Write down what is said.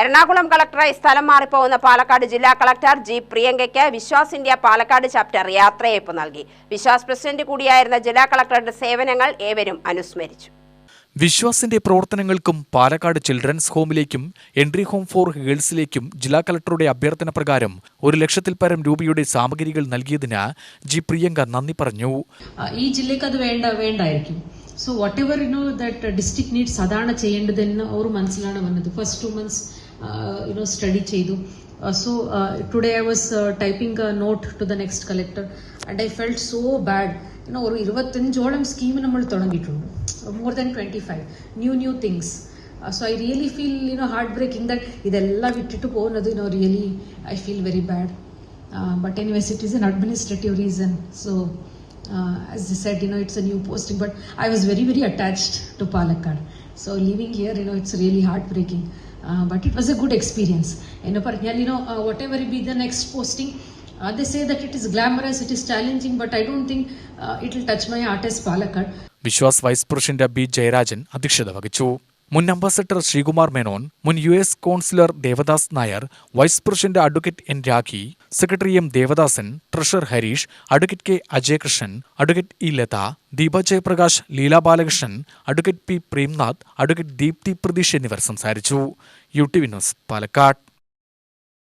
എറണാകുളം കളക്ടറായി സ്ഥലം മാറിപ്പോകുന്ന പാലക്കാട് ജില്ലാ കളക്ടർ ജി പ്രിയങ്കയ്ക്ക് വിശ്വാസ് ഇന്ത്യ പാലക്കാട് ചാപ്റ്റർ യാത്രയയപ്പ് നൽകി. വിശ്വാസ് പ്രസിഡന്റ് കൂടിയായിരുന്ന ജില്ലാ കളക്ടറുടെ സേവനങ്ങൾ ഏവരും അനുസ്മരിച്ചു. വിശ്വാസിന്റെ പ്രവർത്തനങ്ങൾക്കും പാലക്കാട് ചിൽഡ്രൻസ് ഹോമിലേക്കും എൻട്രി ഹോം ഫോർ ഗേൾസിലേക്കും ജില്ലാ കളക്ടറുടെ അഭ്യർത്ഥന പ്രകാരം ഒരു ലക്ഷത്തിൽ പരം രൂപയുടെ സാമഗ്രികൾ നൽകിയതിന് ജി പ്രിയങ്ക നന്ദി പറഞ്ഞു. ഈ ജില്ലക്ക് അത് വേണ്ട വേണ്ടായിരിക്കും. So what ever you know that district needs അതാണ് ചെയ്യേണ്ടതെന്ന് അവർ മനസ്സിലാണ് വന്നത്. First two months you know, study cheyidu Uh, so uh, today I was uh, typing a note to the next collector and I felt so bad. You know, oru 25 jolam scheme more than 25 new new things. Uh, so I really feel you know heartbreaking that ಇದೆಲ್ಲ vittittu ಪೋನದು you know really I feel very bad. Uh, but anyways it is an administrative reason. So uh, as I said you know it's a new posting but I was very very attached to Palakkad. So leaving here you know it's really heartbreaking. Uh, but it was a good experience. You know, uh, whatever be the next posting, uh, they say that it is glamorous, it is challenging, but I don't think uh, it will touch my heart as Palakkad. Viswas vice president B Jayarajan അധ്യക്ഷത വഹിച്ചു മുൻ ambassador Sreekumar Menon മുൻ U S consular Devadas Nair vice president advocate N Rakhi secretary M Devadasan treasurer Harish advocate K Ajayakrishnan advocate E Latha Deepa Jayaprakash Leela Balakrishnan advocate P Premnath advocate Deepthi Pratheesh എന്നിവർ സംസാരിച്ചു. U T news Palakkad.